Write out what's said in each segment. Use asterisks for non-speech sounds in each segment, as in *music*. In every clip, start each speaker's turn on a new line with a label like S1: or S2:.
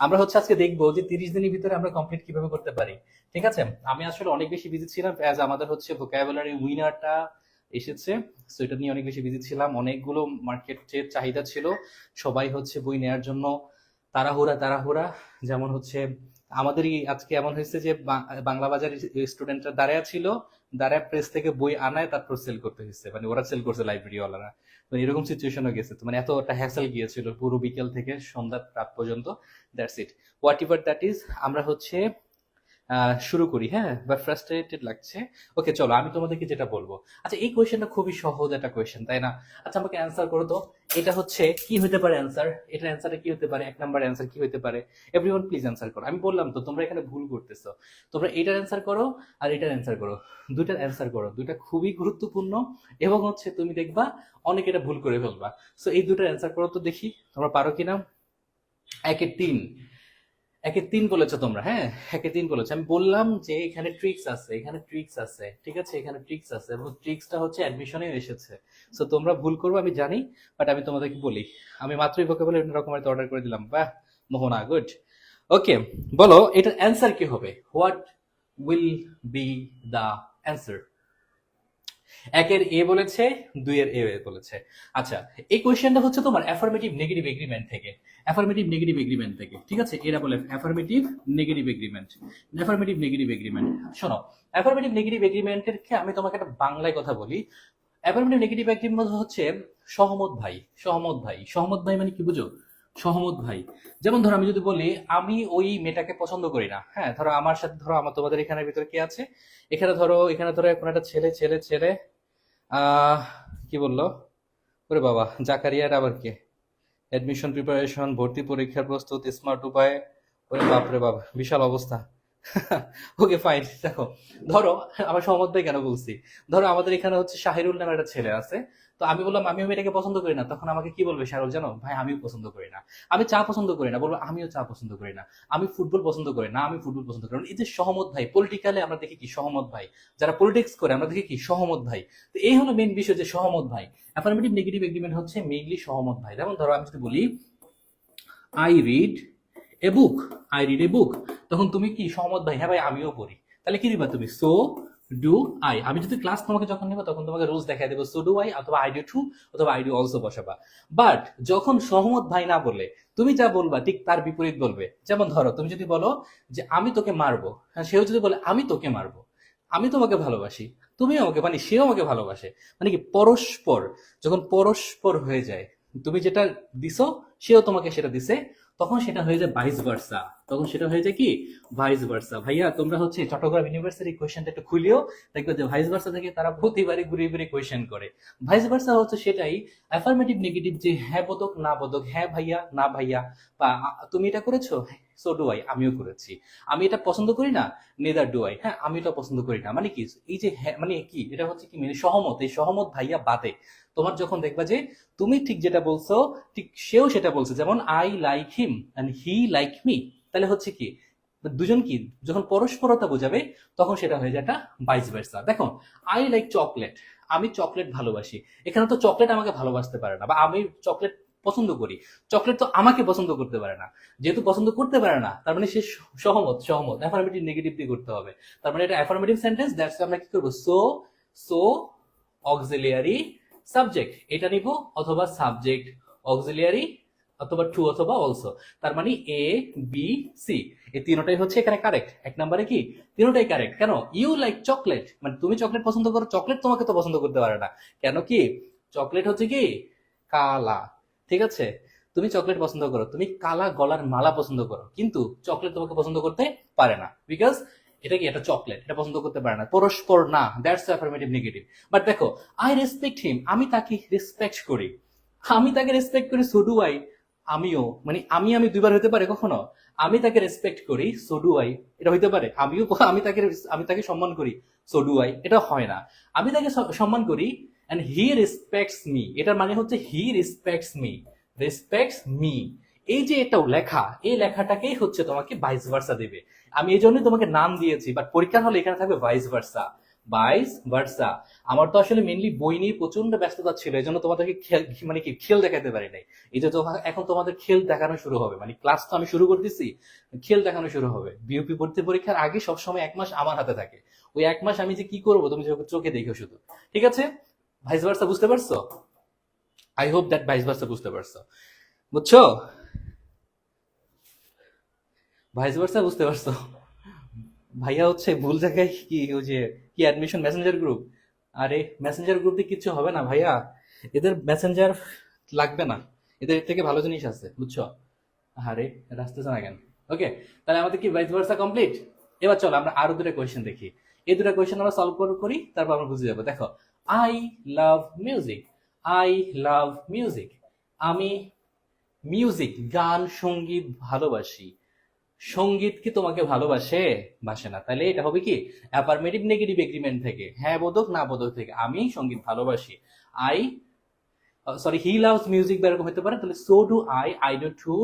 S1: আমরা হচ্ছে আজকে দেখব যে তিরিশ দিনের ভিতরে আমরা কমপ্লিট কীভাবে করতে পারি। ঠিক আছে? আমি আসলে অনেক বেশি বিজি ছিলাম অ্যাজ আমাদের হচ্ছে ভোকাবুলারি উইনারটা এসেছে। সো এটা নিয়ে অনেক বেশি বিজি ছিলাম। অনেকগুলো মার্কেটের চাহিদা ছিল। সবাই হচ্ছে বই নেয়ার জন্য তাড়াহুড়া তাড়াহুড়া। যেমন হচ্ছে আমাদেরই আজকে এমন হয়েছে যে বাংলা বাজার স্টুডেন্টরা দাঁড়ায় ছিল, দাঁড়ায় প্রেস থেকে বই আনায় তারপর সেল করতে হয়েছে। মানে ওরা সেল করছে লাইব্রেরিওয়ালারা মানে এরকম সিচুয়েশনও গেছে। মানে এত একটা হ্যাসেল গিয়েছিল পুরো বিকেল থেকে সন্ধ্যা রাত পর্যন্ত। That's it whatever that is আমরা হচ্ছে শুরু করি হ্যাঁ? বা ফ্রাস্ট্রেটেড লাগছে। ওকে চলো, আমি তোমাদেরকে যেটা বলব। আচ্ছা এই কোয়েশ্চেনটা খুবই সহজ একটা কোয়েশ্চেন তাই না? আচ্ছা আমাকে অ্যান্সার করো তো। এটা হচ্ছে, কি হতে পারে অ্যান্সার এটা অ্যান্সারটা কি হতে পারে? এক নাম্বার অ্যান্সার কি হতে পারে? এভরিওয়ান প্লিজ অ্যান্সার করো। আমি বললাম তো, তোমরা এখানে ভুল করতেছো। তোমরা এটার অ্যান্সার করো আর এটার অ্যান্সার করো। দুইটার অ্যান্সার করো। দুইটা খুবই গুরুত্বপূর্ণ এবং হচ্ছে, তুমি দেখবা অনেক এটা ভুল করে ফেলবা। সো এই দুটার অ্যান্সার করো তো দেখি, তোমরা পারো কিনা? একে তিন। একে তিন বলেছ তোমরা হ্যাঁ? একে তিন বলেছ। আমি বললাম যে এখানে ট্রিক্স আছে, এখানে ট্রিক্স আছে, ঠিক আছে? এখানে ট্রিক্স আছে এবং ট্রিক্সটা হচ্ছে অ্যাডমিশনে এসেছে। সো তোমরা ভুল করব, আমি জানি বাট আমি তোমাদেরকে বলি। আমি মাত্রই ভোকে বলে রকমের অর্ডার করে দিলাম। বাহ, মোহনা গুড ওকে বলো, এটার অ্যান্সার কি হবে? What will be the answer একের এ বলেছে, দুইয়ের এ বলেছে। আচ্ছা এই কোয়েশ্চেনটা হচ্ছে তোমার অ্যাফার্মেটিভ নেগেটিভ এগ্রিমেন্ট থেকে। অ্যাফার্মেটিভ নেগেটিভ এগ্রিমেন্ট থেকে, ঠিক আছে? এরা বলে affirmative negative agreement affirmative negative agreement শোনো অ্যাফার্মেটিভ নেগেটিভ এগ্রিমেন্টের কি আমি তোমাকে একটা বাংলায় কথা বলি। অ্যাফার্মেটিভ নেগেটিভ এগ্রিমেন্ট হচ্ছে সহমত ভাই সহমত ভাই। সহমত ভাই মানে কি বুঝো? সহমত ভাই। যেমন ধরো আমি যদি বলি, আমি ওই মেয়েটাকে পছন্দ করি না। হ্যাঁ ধরো আমার সাথে, ধরো আমার, তোমাদের এখানের ভিতরে কে আছে? এখানে ধরো এখানে ধরো এখন একটা ছেলে ছেলে ছেলে কি বলল? ওরে বাবা, জাকারিয়ার আবার কে? অ্যাডমিশন প্রিপারেশন ভর্তি পরীক্ষার প্রস্তুত স্মার্ট উপায়। ওরে বাপরে বাপ, বিশাল অবস্থা। *laughs* ওকে ফাইন দেখো। ধরো আমার সহমত ভাই কেন বলছি? ধরো আমাদের এখানে হচ্ছে শাহিরুল নামের একটা ছেলে আছে। তো আমি বললাম, আমিও মেয়েটাকে পছন্দ করি না। তখন আমাকে কি বলবে শাহরুল জানো, ভাই, আমিও পছন্দ করি না। আমি চা পছন্দ করি না। বলব, আমিও চা পছন্দ করি না। আমি ফুটবল পছন্দ করি না। আমি ফুটবল পছন্দ করি না। এই যে সহমত ভাই পলিটিক্যালে আমরা দেখি কি সহমত ভাই। যারা পলিটিক্স করে, আমরা দেখি কি সহমত ভাই। তো এই হলো মেইন বিষয় যে সহমত ভাই। অ্যাফার্মেটিভ নেগেটিভ এগ্রিমেন্ট হচ্ছে মেইনলি সহমত ভাই। যেমন ধরো, আমি যদি বলি I read a book I read a book তখন তুমি কি সহমত ভাই? হ্যাঁ ভাই, আমিও পড়ি। তাহলে কি দিবা তুমি? সো ডু আই আমি যদি ক্লাস তোমাকে যখন নেব, তখন তোমাকে রুলস দেখাই দেবো সো ডু আই অথবা আই ডু টু অথবা আই ডু অলসো বসাবা। বাট যখন সহমত ভাই না বলে, তুমি যা বলবা ঠিক তার বিপরীত বলবে। যেমন ধরো, তুমি যদি বলো যে আমি তোকে মারবো হ্যাঁ সেও যদি বলে আমি তোকে মারবো, আমি তোমাকে ভালোবাসি, তুমিও আমাকে মানে সেও আমাকে ভালোবাসে। মানে কি পরস্পর, যখন পরস্পর হয়ে যায়, তুমি যেটা দিছো, সেও তোমাকে সেটা দিছে তখন সেটা হয়ে যায় ভাইস ভার্সা তখন সেটা হয়ে যায় কি? ভাইস ভার্সা ভাইয়া, তোমরা হচ্ছে চট্টগ্রাম ইউনিভার্সিটি কোয়েশ্চেনটা একটু খুলিও। দেখবে যে ভাইস ভার্সা থেকে তারা প্রতিবারই ঘুরিয়ে ঘুরিয়ে কোয়েশ্চেন করে। ভাইস ভার্সা হচ্ছে সেটাই অ্যাফার্মেটিভ নেগেটিভ যে হ্যাঁ বোধক, না বোধক হ্যাঁ ভাইয়া, না ভাইয়া, বা তুমি এটা করেছ? সো ডু আই আমিও করেছি। আমি এটা পছন্দ করি না? নেদার ডু আই হ্যাঁ আমি এটা পছন্দ করি না। মানে কি? এই যে হ্যাঁ মানে কি? এটা হচ্ছে কি? মানে সহমত। এই সহমত ভাইয়া বাদে। তোমার যখন দেখবা যে তুমি ঠিক যেটা বলছো, ঠিক সেও সেটা বলছে। যেমন I like him and he like me তাহলে হচ্ছে কি, দুজন কি, যখন পরস্পরতা বোঝাবে, তখন সেটা হয়ে যায় একটা ভাইস ভার্সা দেখো আই লাইক চকলেট আমি চকলেট ভালোবাসি। এখানে তো চকলেট আমাকে ভালোবাসতে পারে না, বা আমি চকলেট পছন্দ করি। চকলেট তো আমাকে পছন্দ করতে পারে না। যেহেতু পছন্দ করতে পারে না, তার মানে সে সহমত সহমত। অ্যাফার্মেটিভ নেগেটিভ দিয়ে করতে হবে। তার মানে এটা অ্যাফার্মেটিভ সেন্টেন্স দ্যাটস আমরা কি করব? সো সো অক্সিলিয়ারি সাবজেক্ট এটা নিব অথবা সাবজেক্ট অক্সিলিয়ারি অথবা টু অথবা অলসো। তার মানে এ, বি, সি। এই তিনটাই হচ্ছে এখানে কারেক্ট এক নম্বরে কি? তিনটাই কারেক্ট কেন? ইউ লাইক চকলেট মানে তুমি চকলেট পছন্দ করো চকলেট তোমাকে তো পছন্দ করতে পারে না। কেন কি? চকলেট হচ্ছে কি? কালা। ঠিক আছে? তুমি চকলেট পছন্দ করো, তুমি কালা গলার মালা পছন্দ করো, কিন্তু চকলেট তোমাকে পছন্দ করতে পারে না। বিকজ এটা কি? এটা চকলেট এটা পছন্দ করতে পারে না। পরস্পর না। দ্যাটস অ্যাফার্মেটিভ নেগেটিভ বাট দেখো আই রেসপেক্ট হিম আমি তাকে রেসপেক্ট করি। আমি তাকে রেসপেক্ট করি সো ডু আই আমিও মানে আমি আমি দুইবার হতে পারে কখনো? আমি তাকে রেসপেক্ট করি সো ডু আই এটা হইতে পারে। আমিও আমি তাকে আমি তাকে সম্মান করি সো ডু আই এটা হয় না। আমি তাকে সম্মান করি অ্যান্ড হি রেসপেক্টস মি এটার মানে হচ্ছে he respects me respects me এই যে এটা লেখা, এই লেখাটাকেই হচ্ছে তোমাকে ভাইস ভার্সা দেবে। আমি এই জন্যই তোমাকে নাম দিয়েছি বাট পরীক্ষার হলে এখানে থাকবে ভাইস ভার্সা বাইস ভার্সা। আমার তো আসলে মেনলি বই নিয়ে প্রচণ্ড ব্যস্ততা ছিল এই জন্য তোমাদেরকে মানে কি, খেল দেখাতে পারি নাই। এই যে এখন তোমাদের খেল দেখানো শুরু হবে মানে ক্লাস তো আমি শুরু করতেছি, খেল দেখানো শুরু হবে। বিউপি ভর্তি পরীক্ষার আগে সবসময় এক মাস আমার হাতে থাকে। ওই এক মাস আমি যে কি করব, তুমি চোখে দেখো শুধু। ঠিক আছে? ভাইস ভার্সা, বুঝতে পারছ? I hope that vice versa বুঝতে পারছ। বুঝছ? ভাইস ভার্সা বুঝতে পারছ? ভাইয়া হচ্ছে ভুল জায়গায় কি, ওই যে কি অ্যাডমিশন মেসেঞ্জার গ্রুপ আরে মেসেঞ্জার গ্রুপে কিছু হবে না ভাইয়া। এদের মেসেঞ্জার লাগবে না। এদের থেকে ভালো জিনিস আছে, বুঝছ? আরে রাস্তা জানা কেন? ওকে তাহলে আমাদের কি ভাইস ভার্সা কমপ্লিট এবার চলো, আমরা আরও দুটো কোয়েশ্চেন দেখি। এই দুটো কোয়েশ্চেন আমরা সলভ করি তারপর আমরা বুঝে যাব। দেখো I love music I love music আমি মিউজিক গান, সংগীত ভালোবাসি। সংগীত কি তোমাকে ভালোবাসে? বাসে না। তাহলে এটা হবে কি? অ্যাফার্মেটিভ নেগেটিভ এগ্রিমেন্ট থেকে। হ্যাঁ বোধক, না বোধক থেকে। আমি সংগীত ভালোবাসি। I sorry he loves music বা এরকম হতে পারে। তাহলে so do I I do too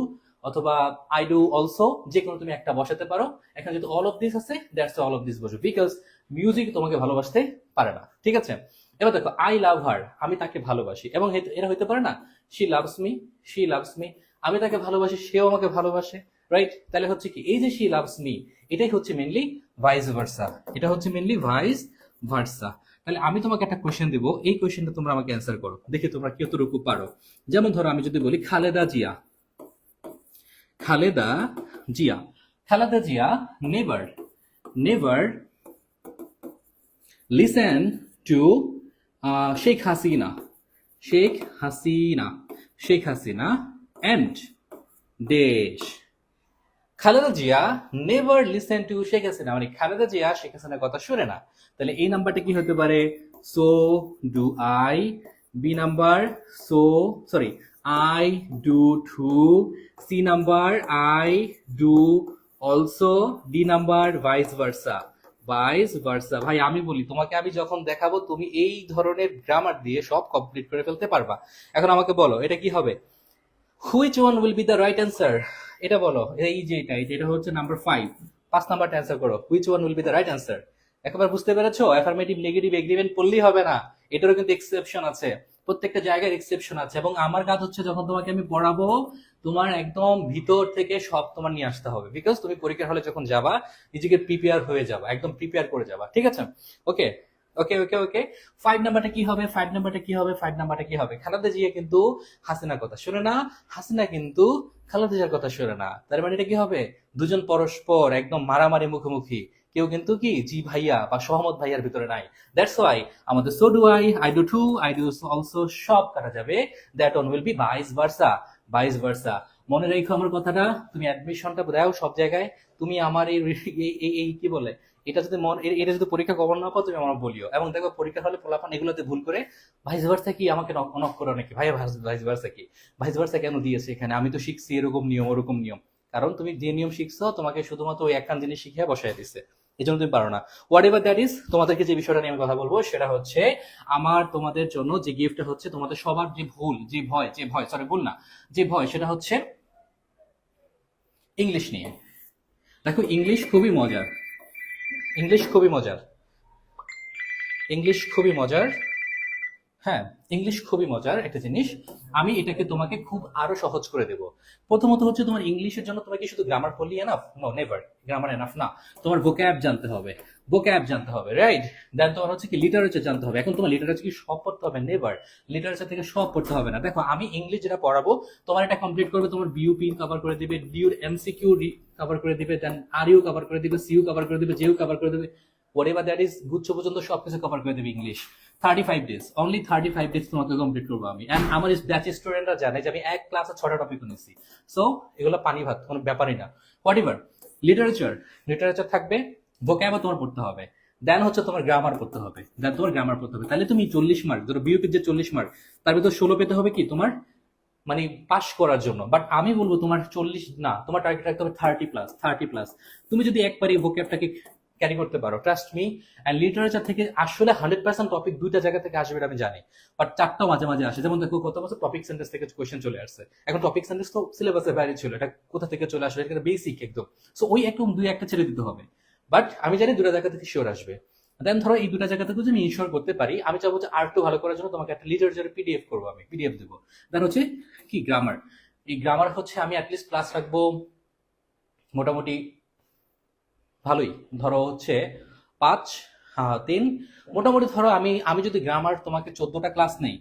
S1: অথবা আই ডু অলসো যে কোনো তুমি একটা বসাতে পারো। এখানে যদি অল অফ দিস আছে দ্যাটস অল অফ দিস বসো বিকজ মিউজিক তোমাকে ভালোবাসতে পারে না। ঠিক আছে? এবার দেখো আই লাভ হার আমি তাকে ভালোবাসি। এবং এরা হইতে পারে না she loves me she loves me আমি তাকে ভালোবাসি, সেও আমাকে ভালোবাসে। রাইট তাহলে হচ্ছে কি, এই যে শি লাভস মি এটাই হচ্ছে মেনলি ভাইস ভার্সা এটা হচ্ছে মেনলি ভাইস ভার্সা তাহলে আমি তোমাকে একটা কোয়েশ্চেন দিব, এই কোয়েশ্চেনটা তোমরা আমাকে অ্যান্সার করো। দেখি তোমরা কতটুকু পারো। যেমন ধরো আমি যদি বলি, Khaleda Zia. Khaleda Zia. Khaleda Zia never never listen to Sheikh Hasina Sheikh Hasina Sheikh Hasina and দেশ Khaleda Zia never listen to Sheikh Hasina. মানে খালেদা জিয়া, শেখ হাসিনার কথা শুনে না। তাহলে এই নাম্বারটা কি হতে পারে? So do I B number so sorry I do too C number I do also D number vice versa vice versa ভাই, আমি বলি, তোমাকে আমি যখন দেখাবো, তুমি এই ধরনের গ্রামার দিয়ে সব কমপ্লিট করে ফেলতে পারবা। এখন আমাকে বলো, এটা কি হবে? Which one will be the right answer এটা বলো, এই যে এটা এটা হচ্ছে নাম্বার ফাইভ পাঁচ নাম্বারটা অ্যান্সার করো which one will be the right answer একবার বুঝতে পেরেছ? অ্যাফার্মেটিভ নেগেটিভ এগ্রিমেন্ট পড়লেই হবে না। এটারও কিন্তু এক্সেপশন আছে। প্রত্যেকটা জায়গায় এক্সেপশন আছে এবং আমার কাজ হচ্ছে যখন তোমাকে আমি পড়াবো, তোমার একদম ভিতর থেকে সব তোমার নিয়ে আসতে হবে। বিকজ তুমি পরীক্ষার হলে যখন যাবা, নিজেকে প্রিপেয়ার হয়ে যাবা, একদম প্রিপেয়ার করে যাবা। ঠিক আছে? ওকে ওকে ওকে ওকে ফাইভ নাম্বারটা কি হবে? ফাইভ নাম্বারটা কি হবে? ফাইভ নাম্বারটা কি হবে? খালেদা জিয়া কিন্তু হাসিনার কথা শুনে না। হাসিনা কিন্তু খালেদা জিয়ার কথা শুনে না। তার মানে এটা কি হবে? দুজন পরস্পর একদম মারামারি মুখোমুখি। কেউ কিন্তু কি? জি ভাইয়া বা সহমত ভাইয়ার ভিতরে নাই। দ্যাটস ওয়াই আমাদের so do I I do too I do also সব কাটা যাবে। That one will be vice versa vice versa মনে রেখো আমার কথাটা। তুমি অ্যাডমিশনটা দাও সব জায়গায়। তুমি আমার এই এই, কি বলে? এটা যদি মন এটা যদি পরীক্ষা কবর না পাও তুমি আমার বলিও। এবং দেখো, পরীক্ষা হলে ফলাফল এগুলোতে ভুল করে ভাইস ভার্সা কি আমাকে অনক করে নাকি? ভাই ভাইস ভার্সা কি? ভাইস ভার্সা কেন দিয়েছে এখানে? আমি তো শিখছি এরকম নিয়ম, ওরকম নিয়ম। কারণ তুমি যে নিয়ম শিখছো, তোমাকে শুধুমাত্র ওই একখান জিনিস শিখিয়ে বসাই দিচ্ছে এই জন্য তুমি পারো না। হোয়াট এভার দ্যাট ইজ তোমাদেরকে যে বিষয়টা নিয়ে আমি কথা বলব, সেটা হচ্ছে আমার তোমাদের জন্য যে গিফটটা হচ্ছে, তোমাদের সবার যে ভুল, যে ভয় যে ভয় সরি ভুল না, যে ভয়, সেটা হচ্ছে ইংলিশ নিয়ে। দেখো ইংলিশ খুবই মজার। ইংলিশ খুবই মজার। ইংলিশ খুবই মজার। হ্যাঁ ইংলিশ খুবই মজার একটা জিনিস। আমি এটাকে তোমাকে খুব আরও সহজ করে দেব। প্রথমত হচ্ছে তোমার ইংলিশের জন্য তোমাকে শুধু গ্রামার পড়লি enough no never grammar enough না। তোমার ভোক্যাব জানতে হবে। ভোক্যাব জানতে হবে রাইট দেন তোমার হচ্ছে কি লিটারেচার জানতে হবে। এখন তোমার লিটারেচার কি সব পড়তে হবে? নেভার লিটারেচার থেকে সব পড়তে হবে না। দেখো, আমি ইংলিশ যেটা পড়াবো, তোমার এটা কমপ্লিট করবে, তোমার বিউপি কভার করে দিবে ডিউর এমসিকিউ কভার করে দিবে দেন আর ইউ কভার করে দিবে সিইউ কভার করে দিবে জেইউ কভার করে দিবে হোয়াট এভার দ্যাট ইজ গুচ্ছ পর্যন্ত সবকিছু কভার করে দেবে English thirty five days only thirty five days তোমাকে কমপ্লিট করব আমি। অ্যান্ড আমার ব্যাচ স্টুডেন্টরা জানে যে আমি এক ছটা টপিক নিয়েছি সো এগুলো পানি ভাত, কোনো ব্যাপারই না। হোয়াট লিটারেচার লিটারেচার থাকবে তোমার পড়তে হবে। দেন হচ্ছে তোমার গ্রামার পড়তে হবে। দেন তোমার গ্রামার পড়তে হবে। তাহলে তুমি চল্লিশ মার্ক ধরো বিউপির যে চল্লিশ মার্ক তার ভিতর ষোলো পেতে হবে কি? তোমার মানে পাস করার জন্য। বাট আমি বলব তোমার চল্লিশ, না, তোমার টার্গেট রাখতে হবে থার্টি প্লাস থার্টি প্লাস তুমি যদি একবারই ভোক্যাবটাকে ক্যারি করতে পারো ট্রাস্ট মি অ্যান্ড লিটারেচার থেকে আসলে হান্ড্রেড পার্সেন্ট টপিক দুইটা জায়গা থেকে আসবে আমি জানি বাট চারটাও মাঝে মাঝে আসে। যেমন দেখো, কত বছর টপিক সেন্টেন্স থেকে কোয়েশ্চেন চলে আসছে। এখন টপিক সেন্টেন্স তো সিলেবাসে ভ্যারি ছিল, এটা কোথা থেকে চলে আসবে এটা বেসিক একদম। সো ওই একদম দুই একটা ছেড়ে দিতে হবে। বাট আমি জানি দুটা জায়গা থেকে শিওর আসবে। দেন ধরো এই দুটা জায়গা থেকে যদি আমি ইনশোর করতে পারি, আমি চাবো যে আর একটু ভালো করার জন্য তোমাকে একটা লিটারেচার পিডিএফ করব আমি পিডিএফ দেবো। দেন হচ্ছে কি? গ্রামার এই গ্রামার হচ্ছে আমি অ্যাটলিস্ট ক্লাস রাখব, মোটামুটি ভালোই। ধরো হচ্ছে পাঁচ হ্যাঁ তিন। মোটামুটি ধরো আমি আমি যদি গ্রামার তোমাকে চোদ্দটা ক্লাস নেই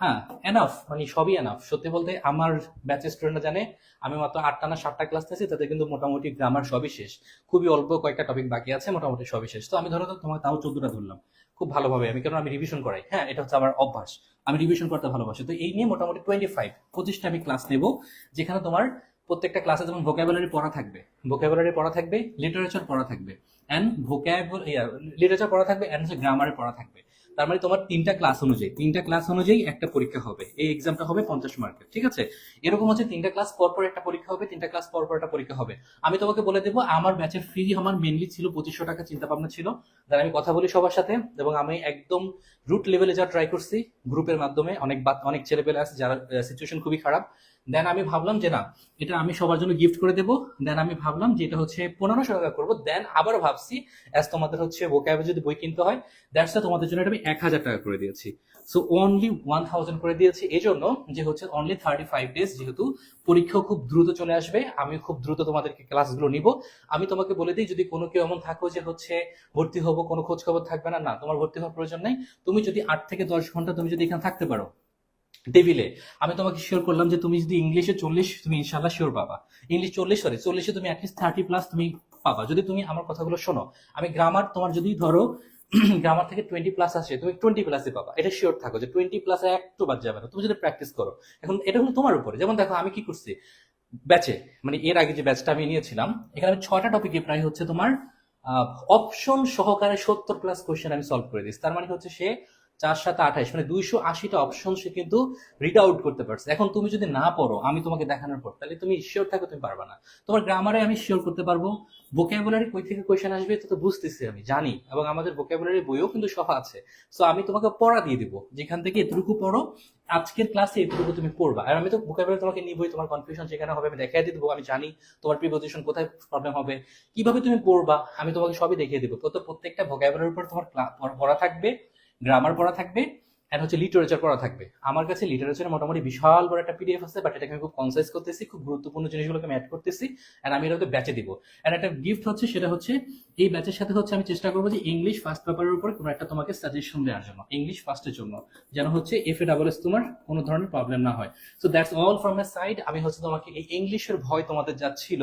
S1: হ্যাঁ এনাফ মানে সবই এনাফ সত্যি বলতে আমার ব্যাচের স্টুডেন্টরা জানে, আমি মাত্র আটটা না সাতটা ক্লাস নিয়েছি তাতে কিন্তু মোটামুটি গ্রামার সবই শেষ। খুবই অল্প কয়েকটা টপিক বাকি আছে, মোটামুটি সবই শেষ। তো আমি ধরো তো তোমার তাও চোদ্দটা ধরলাম, খুব ভালোভাবে। আমি কারণ আমি রিভিশন করাই হ্যাঁ এটা হচ্ছে আমার অভ্যাস। আমি রিভিশন করতে ভালোবাসি। তো এই নিয়ে মোটামুটি টোয়েন্টি ফাইভ পঁচিশটা আমি ক্লাস নেব, যেখানে তোমার প্রত্যেকটা ক্লাসে যেমন ভোকাবুলারি পড়া থাকবে ভোকাবুলারি পড়া থাকবে লিটারেচার পড়া থাকবে অ্যান্ড ভোকাবুল লিটারেচার পড়া থাকবে অ্যান্ড হচ্ছে গ্রামারে পড়া থাকবে। তার মানে তোমার তিনটা ক্লাস অনুযায়ী, তিনটা ক্লাস অনুযায়ী একটা পরীক্ষা হবে। এই এক্সামটা হবে পঞ্চাশ মার্কের ঠিক আছে? এরকম হচ্ছে তিনটা ক্লাস পর পর একটা পরীক্ষা হবে, তিনটা ক্লাস পর পর একটা পরীক্ষা হবে। আমি তোমাকে বলে দেবো, আমার ব্যাচের ফি আমার মেনলি ছিল পঁচিশশো টাকা চিন্তা ভাবনা ছিল। যারা আমি কথা বলি সবার সাথে, এবং আমি একদম রুট লেভেলে যা ট্রাই করছি গ্রুপের মাধ্যমে অনেক অনেক ছেলে পেলে আছে যারা সিচুয়েশন খুবই খারাপ। দেন আমি ভাবলাম যে না, এটা আমি সবার জন্য গিফট করে দেবো। দেন আমি ভাবলাম যে এটা হচ্ছে পনেরোশো টাকা করব। দেন আবার ভাবছি অ্যাজ তোমাদের হচ্ছে ভোকাবে যদি বই কিনতে হয় দ্যাটস তোমাদের জন্য এটা আমি এক হাজার টাকা করে দিয়েছি। সো অনলি ওয়ান থাউজেন্ড করে দিয়েছি। এই জন্য যে হচ্ছে অনলি থার্টি ফাইভ ডেজ যেহেতু পরীক্ষা খুব দ্রুত চলে আসবে আমি খুব দ্রুত তোমাদেরকে ক্লাসগুলো নিব। আমি তোমাকে বলে দিই, যদি কোনো কেউ এমন থাকো যে হচ্ছে ভর্তি হব, কোনো খোঁজ খবর থাকবে না না, তোমার ভর্তি হওয়ার প্রয়োজন নেই। তুমি যদি আট থেকে দশ ঘণ্টা তুমি যদি এখানে থাকতে পারো টেবিলে আমি তোমাকে শিওর করলাম যে তুমি যদি ইংলিশে চল্লিশ, তুমি ইনশাল্লাহ শিওর পাবা। ইংলিশ চল্লিশ সরি চল্লিশে তুমি অ্যাটলিস্ট থার্টি প্লাস তুমি পাবা। যদি তুমি আমার কথাগুলো শোনো, আমি গ্রামার তোমার যদি ধরো *clears throat* গ্রামার থেকে টোয়েন্টি প্লাস আসে, তুমি টোয়েন্টি প্লাসে পাবা। এটা শিওর থাকো যে টোয়েন্টি প্লাস একটু বাদ যাবে না। তুমি যদি প্র্যাকটিস করো, এখন এটা হলো তোমার উপরে। যেমন দেখো, আমি কি করছি? ব্যাচে মানে এর আগে যে ব্যাচটা আমি নিয়েছিলাম, এখানে আমি ছয়টা টপিকে প্রায় হচ্ছে তোমার অপশন সহকারে সত্তর প্লাস কোয়েশ্চেন আমি সলভ করে দিচ্ছি তার মানে হচ্ছে সে চার সাত আঠাইশ মানে দুইশো আশিটা অপশন সে কিন্তু রিড আউট করতে পারছে। এখন তুমি যদি না পড়ো, আমি তোমাকে দেখানোর পর, তাহলে তুমি শিওর থাকো তুমি পারবে না। তোমার গ্রামারে আমি শিওর করতে পারব। ভোকাবুলারি কই থেকে কোয়েশ্চেন আসবে তো তো বুঝতেছি আমি, জানি। এবং আমাদের ভোকাবুলারি বইও কিন্তু সহ আছে। সো আমি তোমাকে পড়া দিয়ে দিব। যেখান থেকে এতটুকু পড়ো, আজকের ক্লাসে এতটুকু তুমি পড়বা। আর আমি তো ভোকাবুলারি তোমাকে নিবই, তোমার কনফিউশন যেখানে হবে, আমি দেখাই দেবো, আমি জানি তোমার প্রিপোজিশন কোথায় প্রবলেম হবে। কীভাবে তুমি পড়বা, আমি তোমাকে সবই দেখিয়ে দিব। তো প্রত্যেকটা ভোকাবুলারির উপর তোমার পড়া থাকবে। গ্রামার পড়া থাকবে আর হচ্ছে লিটারেচার পড়া থাকবে। আমার কাছে লিটারেচারের মোটামুটি বিশাল বড় একটা পিডিএফ আছে বাট এটাকে আমি খুব কনসাইজ করতেছি, খুব গুরুত্বপূর্ণ জিনিসগুলোকে আমি অ্যাড করতেছি অ্যান্ড আমি এটাকে ব্যাচে দিব। অ্যান্ড একটা গিফট হচ্ছে, সেটা হচ্ছে এই ব্যাচের সাথে হচ্ছে আমি চেষ্টা করব যে ইংলিশ ফার্স্ট পেপারের উপর কোনো একটা তোমাকে সাজেশন দেওয়ার জন্য ইংলিশ ফার্স্টের জন্য, যেন হচ্ছে এফ এ ডাবল এস তোমার কোনো ধরনের প্রবলেম না হয়। So that's all from my side আমি হচ্ছে তোমাকে এই ইংলিশের ভয় তোমাদের যা ছিল,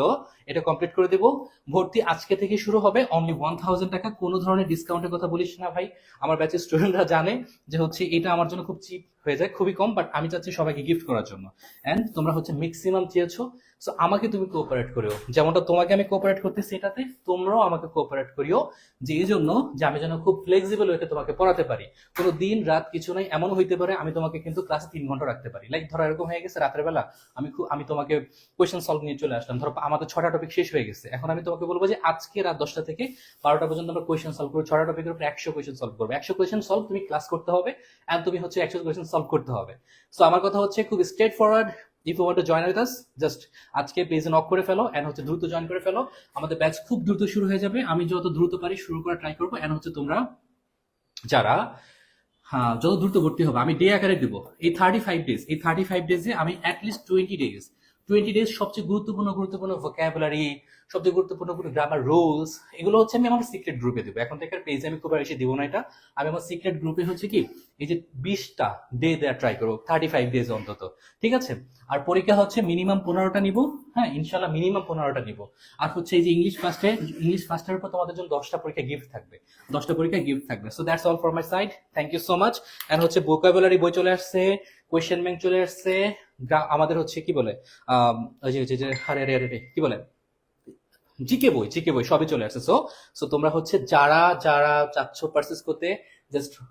S1: এটা কমপ্লিট করে দেবো। ভর্তি আজকে থেকে শুরু হবে। অনলি ওয়ান থাউজেন্ড টাকা। কোনো ধরনের ডিসকাউন্টের কথা বলিস না ভাই। আমার ব্যাচের স্টুডেন্টরা জানে যে হচ্ছে এটা আমার জন্য খুব চিপ হয়ে যায়, খুবই কম বাট আমি চাচ্ছি সবাইকে গিফট করার জন্য। অ্যান্ড তোমরা হচ্ছে ম্যাক্সিমাম চেয়েছো সো আমাকে তুমি কোঅপারেট করিও। যেমনটা তোমাকে আমি কোঅপারেট করতেছি এটাতে তোমরাও আমাকে কোঅপারেট করিও, যে এই জন্য যে আমি যেন খুব ফ্লেক্সিবল হয়ে তোমাকে পড়াতে পারি। কোনো দিন, রাত কিছু নাই, এমন হইতে পারে, আমি তোমাকে কিন্তু ক্লাসে তিন ঘণ্টা রাখতে পারি। লাইক ধরো এরকম হয়ে গেছে রাতের বেলা, আমি খুব আমি তোমাকে কোয়েশ্চেন সলভ নিয়ে চলে আসলাম। ধরো আমাদের ছটা টপিক শেষ হয়ে গেছে, এখন আমি তোমাকে বলব যে আজকে রাত দশটা থেকে বারোটা পর্যন্ত আমরা কোয়েশ্চেন সলভ করব। ছটা টপিকের উপর একশো কোয়েশ্চেন সলভ করব। একশো কোয়েশ্চেন সলভ তুমি ক্লাস করতে হবে অ্যান্ড তুমি হচ্ছে একশো কোয়েশ্চেন সলভ করতে হবে। সো আমার কথা হচ্ছে খুব straightforward if you want to join with us just আজকে পেজে নক করে ফেলো এন্ড হচ্ছে দ্রুত জয়েন করে ফেলো। আমাদের ব্যাচ খুব দ্রুত শুরু হয়ে যাবে। আমি যত দ্রুত পারি শুরু করা ট্রাই করব এন্ড হচ্ছে তোমরা যারা হ্যাঁ যত দ্রুত ভর্তি হবে, আমি ডে আকারে দিব। এই থার্টি ফাইভ ডেজ এই থার্টি ফাইভ ডেজে আমি at least twenty days twenty days সবচেয়ে গুরুত্বপূর্ণ গুরুত্বপূর্ণ ভোকাবুলারি সবচেয়ে গুরুত্বপূর্ণ কোনো গ্রামার রুলস এগুলো হচ্ছে আমি আমার সিক্রেট গ্রুপে দেবো। এখন থেকে পেজে আমি খুব এসে দিব না এটা। আমি আমার সিক্রেট গ্রুপে হচ্ছে কি, এই যে বিশটা ডে দেওয়া ট্রাই করব থার্টি ফাইভ ডেজ অন্তত। ঠিক আছে? আর পরীক্ষা হচ্ছে মিনিমাম পনেরোটা নিব। হ্যাঁ ইনশাল্লাহ মিনিমাম পনেরোটা নিব। আর হচ্ছে এই যে ইংলিশ ফার্স্টে ইংলিশ ফার্স্টের উপর তোমাদের জন্য দশটা পরীক্ষা গিফট থাকবে। দশটা পরীক্ষা গিফট থাকবে। So that's all for my side thank you so much and হচ্ছে ভোকাবুলারি বই চলে আসছে। কোয়েশ্চেন ব্যাংক চলে আসছে। আমাদের হচ্ছে কি বলে? যে- কি বলে? জিকে বই জিকে বই, সবই চলে আসছে। সো সো তোমরা হচ্ছে যারা যারা চাচ্ছ পারচেস করতে জাস্ট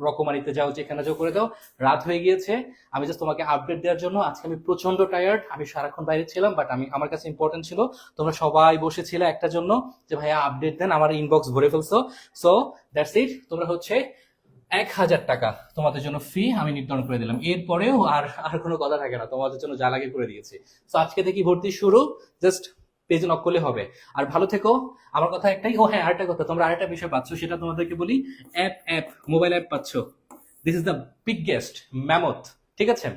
S1: রকমারিতে যাও, যেখানে যাও করে দাও। রাত হয়ে গিয়েছে। আমি জাস্ট তোমাকে আপডেট দেওয়ার জন্য আজকে আমি প্রচণ্ড টায়ার্ড আমি সারাক্ষণ বাইরে ছিলাম বাট আমি, আমার কাছে ইম্পর্টেন্ট ছিল। তোমরা সবাই বসেছিলে একটা জন্য যে, ভাইয়া আপডেট দেন, আমার ইনবক্স ভরে ফেলছো। সো দ্যাটস ইট তোমরা হচ্ছে এক হাজার টাকা তোমাদের জন্য ফি আমি নির্ধারণ করে দিলাম। এরপরেও আর আর কোনো কথা থাকে না, তোমাদের জন্য যা লাগে করে দিয়েছি। তো আজকে থেকে ভর্তি শুরু জাস্ট পেজ নক করলে হবে। আর ভালো থেকো। আমার কথা একটাই, ও হ্যাঁ আরেকটা কথা, তোমরা আরেকটা বিষয় পাচ্ছ, সেটা তোমাদেরকে বলি অ্যাপ অ্যাপ মোবাইল অ্যাপ পাচ্ছ। This is the biggest mammoth ঠিক আছে?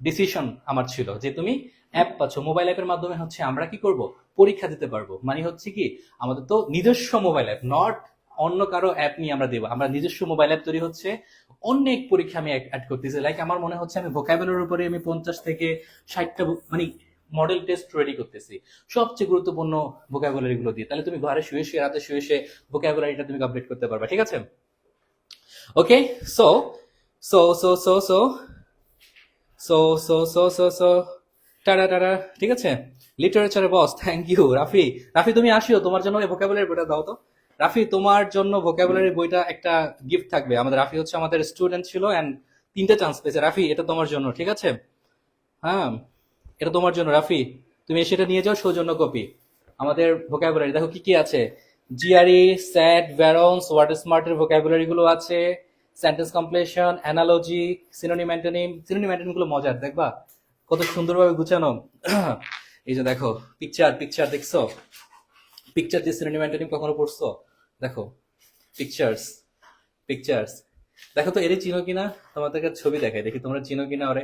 S1: ডিসিশন আমার ছিল যে তুমি অ্যাপ পাচ্ছ। মোবাইল অ্যাপের মাধ্যমে হচ্ছে আমরা কি করব? পরীক্ষা দিতে পারব। মানে হচ্ছে কি, আমাদের তো নিজস্ব মোবাইল অ্যাপ নট অন্য কারও অ্যাপ নিয়ে আমরা দেবো আমরা নিজস্ব মোবাইল অ্যাপ তৈরি হচ্ছে অনেক পরীক্ষা আমি অ্যাড করতেছি লাইক আমার মনে হচ্ছে আমি ভোকাবুলার উপরে আমি পঞ্চাশ থেকে ষাটটা মানে মডেল টেস্ট রেডি করতেছি সবচেয়ে গুরুত্বপূর্ণ ভোকাবুলারি গুলো দিয়ে তাহলে তুমি ঘরে শুয়ে শুয়ে রাতে শুয়ে শুয়ে ভোকাবুলারিটা তুমি আপডেট করতে পারবে ঠিক আছে okay so so so so so so so so so so tata tata ঠিক আছে লিটারেচারের boss thank you Rafi Rafi তুমি আসিও তোমার জন্য ভোকাবুলারি বইটা দাও তো রাফি, তোমার জন্য ভোকাবুলারি বইটা একটা গিফট থাকবে। আমাদের রাফি হচ্ছে আমাদের স্টুডেন্ট ছিল এন্ড তিনটা চান্স পেয়েছে। রাফি, এটা তোমার জন্য, ঠিক আছে? হ্যাঁ এটা তোমার জন্য। রাফি, তুমি সেটা নিয়ে যাও, সৌজন্য কপি আমাদের ভোকাবুলারি দেখো কি কি আছে? জিআরই স্যাট ভ্যারন্স ওয়ার্ড স্মার্টের ভোকাবুলারি গুলো আছে। Sentence completion analogy synonym antonym synonym অ্যান্টোনিমগুলো মজার, দেখবা? কত সুন্দরভাবে গুছানো। এই যে দেখো পিকচার পিকচার দেখছ? পিকচার দিয়ে সিনোনিম অ্যান্টোনিম কখনো পড়ছো? দেখো পিকচার্স পিকচার্স দেখো তো এর চিনো কিনা? তোমাদেরকে ছবি দেখাই, দেখি তোমরা চিনো কিনা ওরে?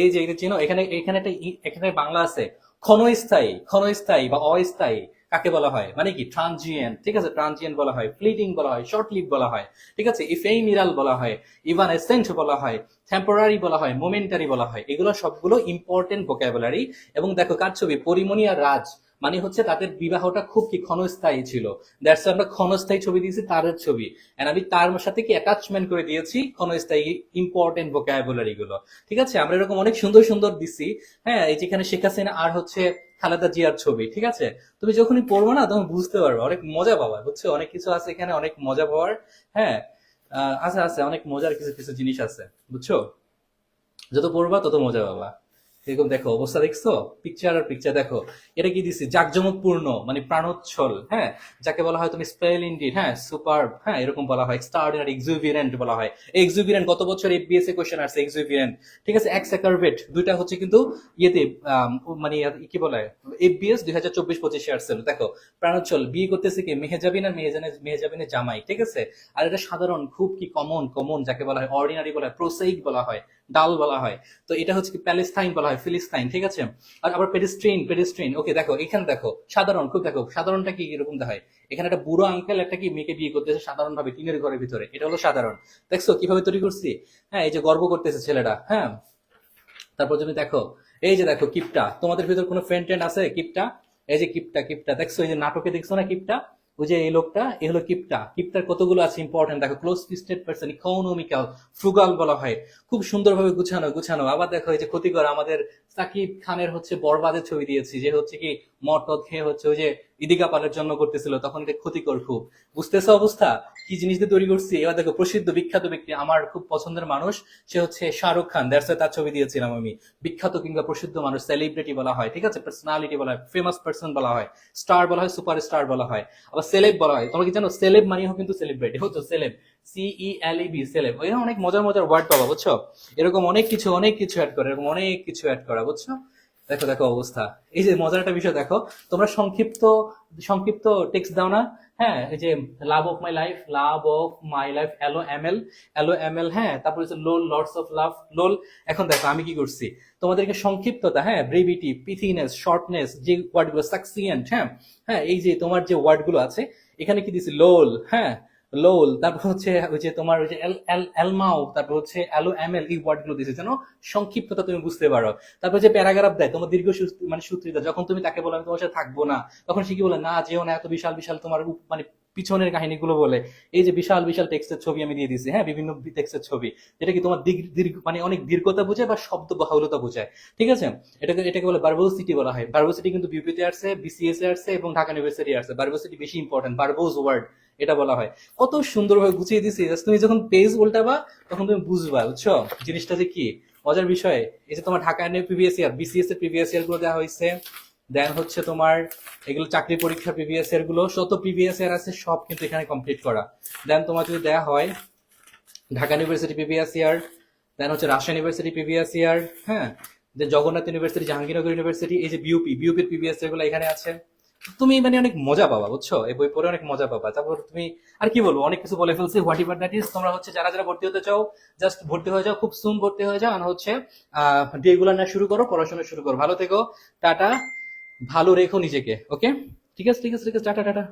S1: এই যে এটা চিনো, এখানে এখানে একটা এখানে বাংলা আছে, ক্ষণস্থায়ী ক্ষণস্থায়ী বা অস্থায়ী, কাকে বলা হয়? মানে কি? ট্রানজিয়েন্ট ঠিক আছে? ট্রানজিয়েন্ট বলা হয় ফ্লিটিং বলা হয় শর্ট লিভ বলা হয়, ঠিক আছে? ইফেইমিরাল বলা হয় ইভান এসেন্ট বলা হয় টেম্পোরারি বলা হয় মোমেন্টারি বলা হয়, এগুলো সবগুলো ইম্পর্টেন্ট ভোকাবুলারি এবং দেখো, কার ছবি? পরিমণি আর রাজ। মানে হচ্ছে তাদের বিবাহটা খুব কি ক্ষণস্থায়ী ছিল। দ্যাটস আমরা ক্ষণস্থায়ী ছবি দিয়েছি, তারের ছবি। এন্ড আমি তার সাথে কি অ্যাটাচমেন্ট করে দিয়েছি, ক্ষণস্থায়ী ইম্পর্টেন্ট ভোকাবুলারি গুলো। ঠিক আছে? আমরা এরকম অনেক সুন্দর সুন্দর দিছি। হ্যাঁ এই যেখানে শেখ হাসিনা আর হচ্ছে খালেদা জিয়ার ছবি, ঠিক আছে? তুমি যখনই পড়ব না তখন বুঝতে পারবে, অনেক মজা পাবা বুঝছ? অনেক কিছু আছে এখানে, অনেক মজা পাওয়ার। হ্যাঁ আছে আছে, অনেক মজার কিছু কিছু জিনিস আছে, বুঝছ? যত পড়বা, তত মজা পাবা। এরকম দেখো অবস্থা দেখছ? পিকচার আর পিকচার দেখো। এটা কি দিছি? জাকজমকপূর্ণ মানে প্রাণোচ্ছল হ্যাঁ? যাকে বলা হয় তুমি স্পেল ইন্ডিড হ্যাঁ? সুপার হ্যাঁ? এরকম বলা হয়। এক্সট্রাঅর্ডিনারি এক্সুভিরেন্ট বলা হয়। এক্সুভিরেন্ট গত বছর এফবিএস এ কোশ্চেন আসছে? এক্সুভিরেন্ট ঠিক আছে? এক্স অ্যাকারভেট দুইটা হচ্ছে কিন্তু ইয়েতে মানে কি বলা? এফবিএস দুই হাজার চব্বিশ পঁচিশে আসছিল। দেখো, প্রাণোচ্ছল। বিয়ে করতেছে কি? মেহেজাবিন আর মেহেজানের মেহেজাবিনের জামাই, ঠিক আছে? আর এটা সাধারণ, খুব কি কমন কমন যাকে বলা হয় অর্ডিনারি বলা হয় প্রোসাইক বলা হয়। ডাল বলা হয়। তো এটা হচ্ছে কি প্যালেস্টাইন বলা হয়, ফিলিস্তাইন, ঠিক আছে? আর আবার পেডিস্ট্রিন পেডিস্ট্রিন, ওকে, দেখো, এখানে দেখো, সাধারণ, খুব দেখো, সাধারণটা কি এরকম দেখায়? এখানে একটা বুড়ো আঙ্কেল একটা কি মেয়েকে বিয়ে করতেছে সাধারণ ভাবে টিনের ঘরের ভিতরে, এটা হলো সাধারণ। দেখছ, কীভাবে তৈরি করছি? হ্যাঁ এই যে গর্ব করতেছে ছেলেটা হ্যাঁ? তারপর তুমি দেখো, এই যে দেখো কিপটা, তোমাদের ভিতর কোনো ফ্রেন্ড ট্রেন্ড আছে কিপটা? এই যে কিপটা কিপটা, দেখছ, এই যে নাটকে দেখছ না কিপটা? ওই যে এই লোকটা, এ হলো কিপটা। কিপটার কতগুলো আছে ইম্পর্টেন্ট দেখো close fisted person economical frugal বলা হয়। খুব সুন্দরভাবে গুছানো গুছানো। আবার দেখো, এই যে ক্ষতিকর, আমাদের সাকিব খানের হচ্ছে বরবাদের ছবি দিয়েছি। যে হচ্ছে কি মটক খেয়ে হচ্ছে ওই যে ইদিকা পালের জন্য করতেছিল, তখন এটা ক্ষতিকর খুব। বুঝতেছো অবস্থা? কি জিনিস দিয়ে তৈরি করছি? এবার দেখো, প্রসিদ্ধ বিখ্যাত ব্যক্তি, আমার খুব পছন্দের মানুষ, সে হচ্ছে শাহরুখ খান। দ্যাটস তার ছবি দিয়েছিলাম আমি। বিখ্যাত কিংবা প্রসিদ্ধ মানুষ সেলিব্রিটি বলা হয়, ঠিক আছে? পার্সোনালিটি বলা হয় ফেমাস পার্সন বলা হয় স্টার বলা হয় সুপার স্টার বলা হয়। আবার সেলেব বলা হয়, তোমরা কি জানো? সেলেব মানেও কিন্তু সেলিব্রিটি হতো সেলেব সিই সেলেব অনেক মজার মজার ওয়ার্ড পাবা, বুঝছ? এরকম অনেক কিছু অনেক কিছু অ্যাড করে, এরকম অনেক কিছু অ্যাড করা, বুঝছ? দেখো দেখো অবস্থা। এই যে মজার একটা বিষয়, দেখো, তোমরা সংক্ষিপ্ত সংক্ষিপ্ত টেক্সট দাও না। হ্যাঁ এই যে love of my life love of my life L O M L L O M L হ্যাঁ তারপর হচ্ছে লোল লর্ডস অফ লাভ লোল এখন দেখো, আমি কি করছি? তোমাদেরকে সংক্ষিপ্ততা হ্যাঁ ব্রেভিটি পিথিনেস শর্টনেস যে ওয়ার্ডগুলো সাকসিয়েন্ট হ্যাঁ হ্যাঁ এই যে তোমার যে ওয়ার্ডগুলো আছে, এখানে কি দিছি? লোল হ্যাঁ লোল তারপর হচ্ছে ওই যে তোমার ওই যে এল এল এলমাও তারপর হচ্ছে অ্যালো এম এল এই ওয়ার্ডগুলো দিয়েছে, যেন সংক্ষিপ্ততা তুমি বুঝতে পারো। তারপর যে প্যারাগ্রাফ দেয়, তোমার দীর্ঘ মানে সূত্রিতা, যখন তুমি তাকে বলো, আমি তোমার সাথে থাকব না, তখন সে কি বলে, না, যেও না, এত বিশাল বিশাল তোমার মানে পিছনের কাহিনীগুলো বলে। এই যে বিশাল বিশাল টেক্সটের ছবি আমি দিয়ে দিয়েছি হ্যাঁ বিভিন্ন টেক্সটের ছবি, যেটা কি তোমার দীর্ঘ মানে অনেক দীর্ঘতা বোঝায় বা শব্দ বাহুলতা বোঝায়, ঠিক আছে? এটাকে এটাকে বলে বার্বোসিটি বলা হয়। বার্বোসিটি কিন্তু বিউপিতে আসছে বিসিএস আসছে এবং ঢাকা ইউনিভার্সিটি আসছে। বার্বোসিটি বেশি ইম্পর্টেন্ট বার্বোজ ওয়ার্ড এটা বলা হয়। কত সুন্দরভাবে গুছিয়ে দিছি তুমি যখন পেজ উল্টাবা, তখন তুমি বুঝবা, বুঝছ? জিনিসটা যে কি? মজার বিষয়, এই যে তোমার ঢাকা প্রিভিয়াস ইয়ার বিসিএস এর প্রিভিয়াস ইয়ারগুলো দেওয়া হয়েছে। দেন হচ্ছে তোমার এগুলো চাকরি পরীক্ষা প্রিভিয়াস ইয়ারগুলো শত প্রিভিয়াস ইয়ার আছে সব কিন্তু এখানে কমপ্লিট করা। দেন তোমার যদি দেওয়া হয়, Dhaka university previous year then হচ্ছে রাজশাহী ইউনিভার্সিটি প্রিভিয়াস ইয়ার হ্যাঁ? Then Jagannath university Jahangirnagar university এই যে বিউপি বিউপির প্রিভিয়াস ইয়ারগুলো এখানে আছে। তুমি মানে অনেক মজা পাবা, বুঝছ? এই বই পড়ে অনেক মজা পাবা। তারপর তুমি, আর কি বলব, অনেক কিছু বলে ফেলছি হোয়াট ইভার দ্যাট ইজ তোমরা হচ্ছে যারা যারা ভর্তি হতে চাও জাস্ট ভর্তি হয়ে যাও, খুব সুন ভর্তি হয়ে যাও, আর হচ্ছে ডে গুলা না শুরু করো, পড়াশোনা শুরু করো। ভালো থেকো, টাটা, ভালো রেখো নিজেকে ওকে ঠিক আছে ঠিক আছে ঠিক আছে, টাটা টাটা।